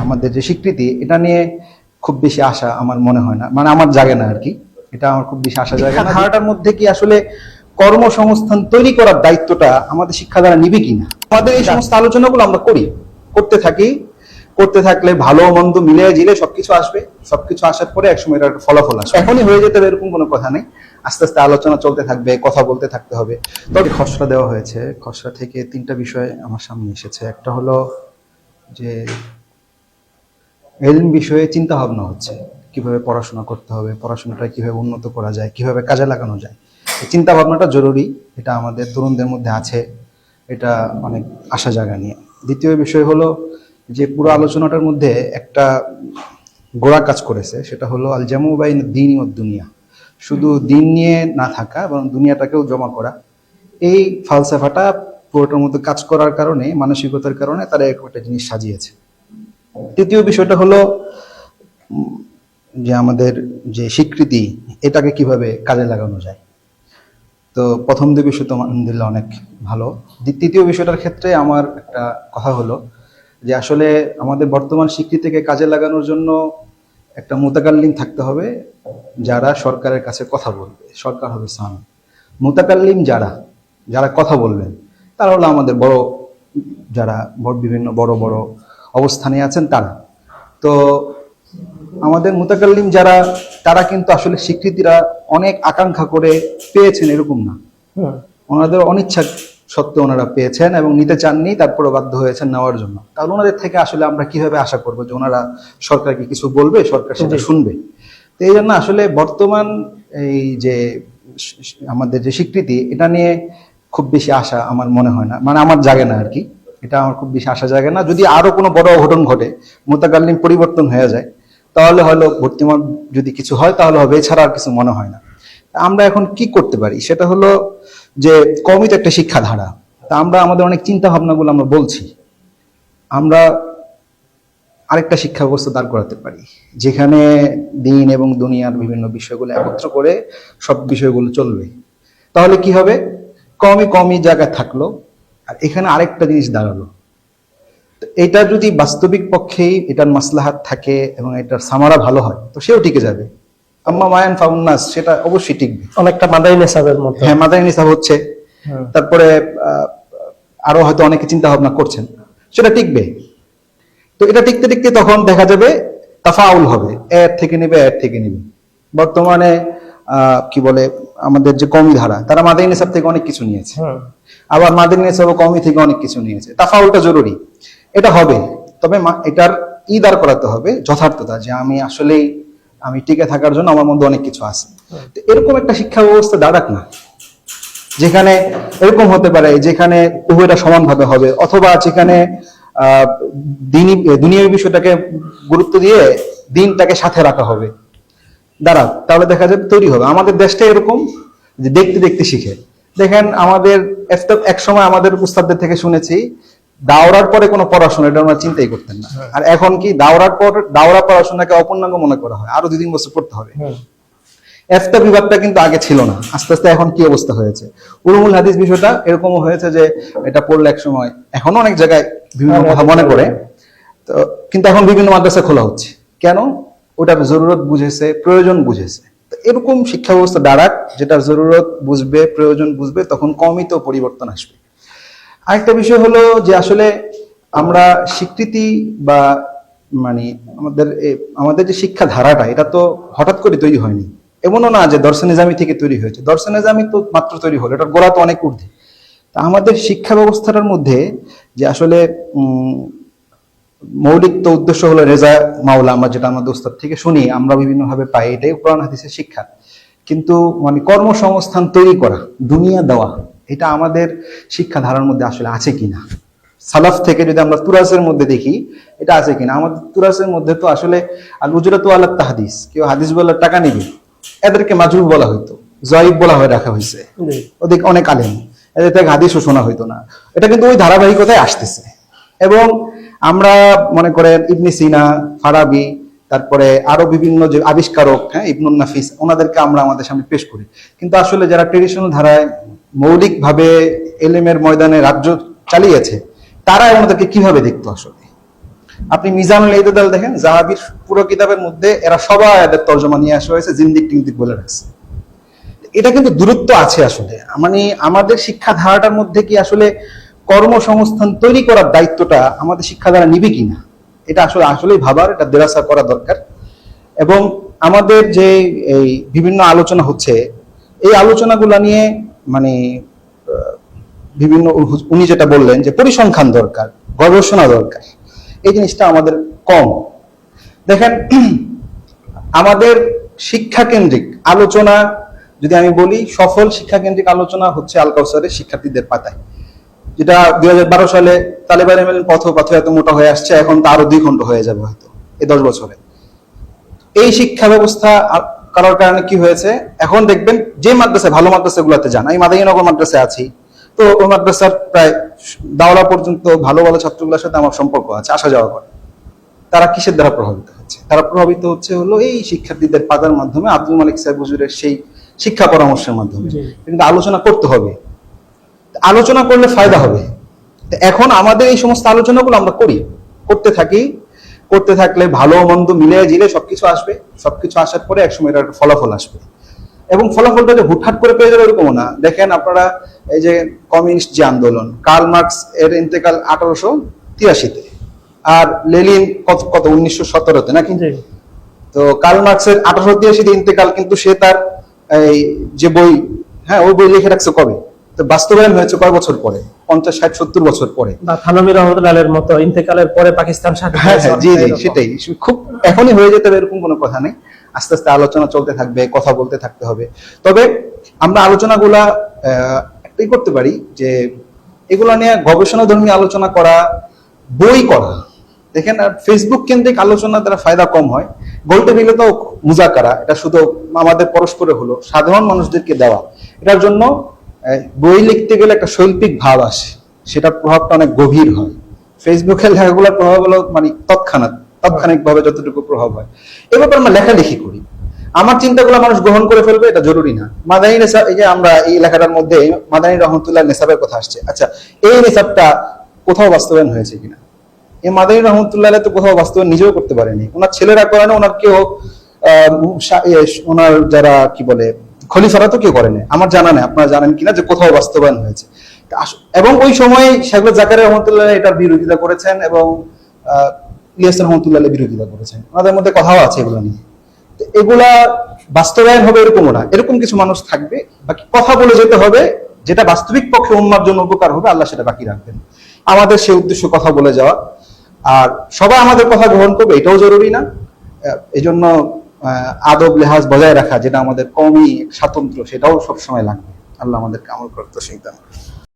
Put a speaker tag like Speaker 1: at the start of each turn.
Speaker 1: আমাদের যে স্বীকৃতি এটা নিয়ে খুব বেশি আশা আমার মনে হয় না। মানে আমার জাগে না আর কি। এটা আমার খুব বেশি আশা জাগে না ধারাটার মধ্যে কি আসলে কর্মসংস্থান তৈরি করার দায়িত্বটা আমাদের শিক্ষা দ্বারা নিবে কিনা? আমাদের এই সমস্ত আলোচনাগুলো আমরা করি করতে থাকি। করতে থাকলে ভালো মন্দ মিলে জিলে সবকিছু আসবে। সবকিছু আসার পরে একসময় এটার একটা ফলাফল আসবে। এখনই হয়ে যেতে হবে এরকম কোনো কথা নেই। আস্তে আস্তে আলোচনা চলতে থাকবে কথা বলতে থাকতে হবে। তবে খসড়া দেওয়া হয়েছে। খসড়া থেকে তিনটা বিষয় আমার সামনে এসেছে। একটা হলো যে এলিম বিষয়ে চিন্তা ভাবনা হচ্ছে। কীভাবে পড়াশোনা করতে হবে, পড়াশোনাটা কীভাবে উন্নত করা যায়, কীভাবে কাজে লাগানো যায়। এই চিন্তা ভাবনাটা জরুরি, এটা আমাদের তরুণদের মধ্যে আছে, এটা অনেক আশা জায়গা নিয়ে। দ্বিতীয় বিষয় হলো যে পুরো আলোচনাটার মধ্যে একটা গোড়া কাজ করেছে, সেটা হলো আল জামু বাইন দিন ও দুনিয়া। শুধু দিন নিয়ে না থাকা এবং দুনিয়াটাকেও জমা করা। এই ফালসাফাটা পুরোটার মধ্যে কাজ করার কারণে, মানসিকতার কারণে তারা একটা জিনিস সাজিয়েছে। তৃতীয় বিষয়টা হলো, যে আমাদের যে স্বীকৃতি, এটাকে কীভাবে কাজে লাগানো যায়? তো প্রথম দুই বিষয় তো অনেক ভালো। তৃতীয় বিষয়টার ক্ষেত্রে আমার একটা কথা হলো, যে আসলে আমাদের বর্তমান স্বীকৃতিকে কাজে লাগানোর জন্য একটা মোতাকাল্লিম থাকতে হবে, যারা সরকারের কাছে কথা বলবে। সরকার হবে সান। মোতাকাল্লিম যারা যারা কথা বলবেন, তারা হলো আমাদের বড়, যারা বিভিন্ন বড় বড় অবস্থানে আছেন তারা। তো আমাদের মোতাকাল্লিম যারা তারা কিন্তু আসলে স্বীকৃতিরা অনেক আকাঙ্ক্ষা করে পেয়েছেন এরকম না। ওনাদের অনিচ্ছা সত্ত্বেও ওনারা পেয়েছেন এবং নিতে চাননি তারপরে বাধ্য হয়েছেন নেওয়ার জন্য। তাহলে ওনাদের থেকে আসলে আমরা কীভাবে আশা করব যে ওনারা সরকারকে কিছু বলবে সরকার সেটা শুনবে? তো এই জন্য আসলে বর্তমান এই যে আমাদের যে স্বীকৃতি এটা নিয়ে খুব বেশি আশা আমার মনে হয় না। মানে আমার জাগে না আর কি। এটা আমার খুব বেশি আশা জাগে না। যদি আরও কোনো বড় অঘটন ঘটে মোতাকালীন পরিবর্তন হয়ে যায়, তাহলে হলো ভর্তিমান যদি কিছু হয়, তাহলে হবে। এছাড়া আর কিছু মনে হয় না। আমরা এখন কি করতে পারি? সেটা হলো যে কমই তো একটা শিক্ষা ধারা তা আমরা আমাদের অনেক চিন্তা ভাবনাগুলো আমরা বলছি। আমরা আরেকটা শিক্ষা ব্যবস্থা দাঁড় করাতে পারি, যেখানে দিন এবং দুনিয়ার বিভিন্ন বিষয়গুলো একত্র করে সব বিষয়গুলো চলবে। তাহলে কি হবে? কমই কমই জায়গায় থাকল। আর এখানে আরেকটা জিনিস দাঁড়াল। এটা যদি বাস্তবিক পক্ষেই এটার মাসলাহাত থাকে এবং এটার সামারা ভালো হয় তো সেও টিকে যাবে। আম্মা মায়ান ফাউন্নাস সেটা অবশ্যই টিকবে।
Speaker 2: অনেকটা মাদাই নেশাবের মতো।
Speaker 1: হ্যাঁ নিসাব হচ্ছে। তারপরে আহ, আরও হয়তো অনেকে চিন্তা ভাবনা করছেন। সেটা টিকবে। তো এটা টিকতে টিকতে তখন দেখা যাবে তাফাউল হবে। এর থেকে নেবে এর থেকে নেবে। বর্তমানে কি বলে আমাদের যে কমি ধারা তারা মাদানী নিসাব থেকে অনেক কিছু নিয়েছে। আবার মাদানী নিসাব কমি থেকে অনেক কিছু নিয়েছে। তাফাউলটা জরুরি। এটা হবে। তবে এটার ই দাঁড় করাতে হবে যথার্থতা যে আমি আসলেই আমি টিকে থাকার জন্য আমার মধ্যে অনেক কিছু আছে। তো এরকম একটা শিক্ষা ব্যবস্থা দাঁড়াক না। যেখানে এরকম হতে পারে যেখানে উভয়টা সমানভাবে হবে অথবা যেখানে আহ, দিনই দুনিয়ার বিষয়টাকে গুরুত্ব দিয়ে দিনটাকে সাথে রাখা হবে। দাঁড়াও তাহলে দেখা যাবে তৈরি হবে। আমাদের দেশটা এরকম যে দেখতে দেখতে শিখে। দেখেন আমাদের এক সময় আমাদের উস্তাদদের থেকে শুনেছি দাওরার পরে কোনো পড়াশোনা এটা ওনারা চিন্তাই করতেন না। আর এখন কি দাওরার পর দাওরা পড়াশোনাকে অপূর্ণাঙ্গ মনে করা হয়। আরও দুই তিন বছর পড়তে হবে। এফতা বিভাগটা কিন্তু আগে ছিল না। আস্তে আস্তে এখন কি অবস্থা হয়েছে? উলুমুল হাদিস বিষয়টা এরকমও হয়েছে যে এটা পড়লে এক সময় এখনও অনেক জায়গায় বিভিন্ন কথা মনে করে তো কিন্তু এখন বিভিন্ন মাদ্রাসা খোলা হচ্ছে। কেন? ওটার জরুরত বুঝেছে, প্রয়োজন বুঝেছে। এরকম শিক্ষা ব্যবস্থা দাঁড়াক, যেটা জরুরত বুঝবে, প্রয়োজন বুঝবে, তখন কমই তো পরিবর্তন আসবে। আরেকটা বিষয় হলো যে আসলে আমরা স্বীকৃতি বা মানে আমাদের আমাদের যে শিক্ষা ধারাটা এটা তো হঠাৎ করে তৈরি হয়নি। এমনও না যে দর্শন নিজামি থেকে তৈরি হয়েছে। দর্শন নিজামি তো মাত্র তৈরি হলো, এটার গোড়া তো অনেক ঊর্ধ্বে। তা আমাদের শিক্ষা ব্যবস্থাটার মধ্যে যে আসলে মৌলিক তো উদ্দেশ্য হলো রেজা মাওলা আমরা যেটা আমাদের উস্তাদ থেকে শুনি আমরা বিভিন্নভাবে পাই এটাই কোরআন হাদিসের শিক্ষা। কিন্তু মানে কর্মসংস্থান তৈরি করা দুনিয়া দেওয়া এটা আমাদের শিক্ষা ধারার মধ্যে আসলে আছে কিনা? সালাফ থেকে যদি আমরা তুরাসের মধ্যে দেখি এটা আছে কিনা? আমাদের তুরাসের মধ্যে তো আসলে আল উজরাত আল্লাহ তাহাদিস কেউ হাদিস বলার টাকা নিবে এদেরকে মাজুব বলা হইতো জয়ীব বলা হয়ে রাখা হয়েছে
Speaker 2: জি।
Speaker 1: ওদিক অনেক আলেম এদের থেকে হাদিসও শোনা হইতো না। এটা কিন্তু ওই ধারাবাহিকতায় আসতেছে। এবং আমরা মনে করেন ইবনি সিনা, ফারাবি, তারপরে আরও বিভিন্ন যে আবিষ্কারক হ্যাঁ ইবনুল নাফিস, ওনাদেরকে আমরা আমাদের সামনে পেশ করি। কিন্তু আসলে যারা ট্রেডিশনাল ধারায় মৌলিকভাবে এলেমের ময়দানে রাজ্য চালিয়েছে তারা ওনাদেরকে কীভাবে দেখতো আসলে? আপনি মিজানুল ইদাল দেখেন, জাহাবির পুরো কিতাবের মধ্যে এরা সবাই এদের তর্জমা নিয়ে আসা হয়েছে, জিন্দিক টিন্দিক বলে রাখছে। এটা কিন্তু দূরত্ব আছে আসলে। মানে আমাদের শিক্ষাধারাটার মধ্যে কি আসলে কর্মসংস্থান তৈরি করার দায়িত্বটা আমাদের শিক্ষা দ্বারা নিবে কিনা? এটা আসলে আসলেই ভাবার, এটা দেরাসা করা দরকার। এবং আমাদের যে এই বিভিন্ন আলোচনা হচ্ছে, এই আলোচনাগুলো নিয়ে মানে বিভিন্ন উনি যেটা বললেন যে পরিসংখ্যান দরকার, গবেষণা দরকার, এই জিনিসটা আমাদের কম। দেখেন, আমাদের শিক্ষা কেন্দ্রিক আলোচনা, যদি আমি বলি সফল শিক্ষা কেন্দ্রিক আলোচনা হচ্ছে আল কাউসারের শিক্ষার্থীদের পাতায়। যেটা দুই হাজার বারো সালে তালেবান এমএল পথ পথ এত মোটা হয়ে আসছে এখন তো আরও দুই খণ্ড হয়ে যাবে হয়তো এই দশ বছরে। এই শিক্ষা ব্যবস্থা করার কারণে কি হয়েছে? এখন দেখবেন যে মাদ্রাসা ভালো মাদ্রাসাগুলোতে যান আমি মাদারীনগর মাদ্রাসায় আছি তো ওই মাদ্রাসার প্রায় দাওলা পর্যন্ত ভালো ভালো ছাত্রগুলোর সাথে আমার সম্পর্ক আছে আসা যাওয়া করে। তারা কিসের দ্বারা প্রভাবিত হচ্ছে? তারা প্রভাবিত হচ্ছে হলো এই শিক্ষার্থীদের পাতার মাধ্যমে আব্দুল মালিক সাহেব হুজুরের সেই শিক্ষা পরামর্শের মাধ্যমে। কিন্তু আলোচনা করতে হবে। আলোচনা করলে ফায়দা হবে। এখন আমাদের এই সমস্ত আলোচনাগুলো আমরা করি। করতে থাকি। করতে থাকলে ভালো মন্দ মিলে জিলে সবকিছু আসবে। সবকিছু আসার পরে একসময় এটার একটা ফলাফল আসবে। এবং ফলাফলটা যে হুটহাট করে পেয়ে যাবে এরকমও না। দেখেন আপনারা এই যে কমিউনিস্ট যে আন্দোলন কার্ল মার্কস এর ইন্তেকাল আঠারোশো তিরাশিতে। আর লেলিন কত কত উনিশশো সতেরোতে নাকি? তো কার্ল মার্কসের আঠারোশো তিরাশিতে ইন্তেকাল কিন্তু সে তার এই যে বই হ্যাঁ ওই বই লিখে রাখছে কবে? তো বাস্তবায়ন হয়েছে কয় বছর পরে? পঞ্চাশ ষাট সত্তর বছর পরে।
Speaker 2: বা থানবী রহমতুল্লাহের মতো ইন্তেকালের পরে পাকিস্তান
Speaker 1: হ্যাঁ হ্যাঁ জি জি সেটাই। খুব এখনই হয়ে যেতে হবে এরকম কোনো কথা নেই। আস্তে আস্তে আলোচনা চলতে থাকবে কথা বলতে থাকতে হবে। তবে আমরা আলোচনাগুলা একটাই করতে পারি যে এগুলা নিয়ে গবেষণা ধর্মী আলোচনা করা বই করা। দেখেন আর ফেসবুক কেন্দ্রিক আলোচনা দ্বারা ফায়দা কম হয়। গোলটে মিলে তো মুজাকারা এটা শুধু আমাদের পরস্পরে হলো সাধারণ মানুষদেরকে দেওয়া। এটার জন্য বই লিখতে গেলে একটা শৈল্পিক ভাব আসে। সেটার প্রভাবটা অনেক গভীর হয়। ফেসবুকের লেখাগুলোর প্রভাব হলো মানে তৎক্ষণাৎ তাৎক্ষণিক ভাবে যতটুকু প্রভাব হয়। এ ব্যাপারে আমরা লেখালেখি করি। আমার চিন্তাগুলো মানুষ গ্রহণ করে ফেলবে, এটা জরুরি না। মাদানী নেশা এই যে আমরা এই লেখাটার মধ্যে, মাদানী রহমতুল্লাহ নেশাবের কথা আসছে। আচ্ছা এই নেশাবটা কোথাও বাস্তবায়ন হয়েছে কিনা? এই মাদানী রহমতুল্লাহ তো কোথাও বাস্তবায়ন নিজেও করতে পারেনি। ওনার ছেলেরা করে না ওনার কেউ ওনার যারা, কি বলে খলিফারা তো কেউ করেনি আমার জানা নেই আপনারা জানেন কিনা যে কোথাও বাস্তবায়ন হয়েছে। এবং ওই সময় শেখুল জাকারিয়া রহমতুল্লাহ এটার বিরোধিতা করেছেন এবং ইলিয়াস রহমতুল্লাহ বিরোধিতা করেছেন। ওনাদের মধ্যে কথাও আছে এগুলো নিয়ে। এগুলা বাস্তবায়ন হবে এরকমও না। এরকম কিছু মানুষ থাকবে বাকি কথা বলে যেতে হবে যেটা বাস্তবিক পক্ষে উন্মার জন্য উপকার হবে আল্লাহ সেটা বাকি রাখবেন। আমাদের সেই উদ্দেশ্য কথা বলে যাওয়া। আর সবাই আমাদের কথা গ্রহণ করবে এটাও জরুরি না। আহ, এই জন্য আহ, আদব, লেহাজ বজায় রাখা, যেটা আমাদের কমই স্বাতন্ত্র সেটাও সবসময় লাগবে। আল্লাহ আমাদেরকে আমল করতে সেই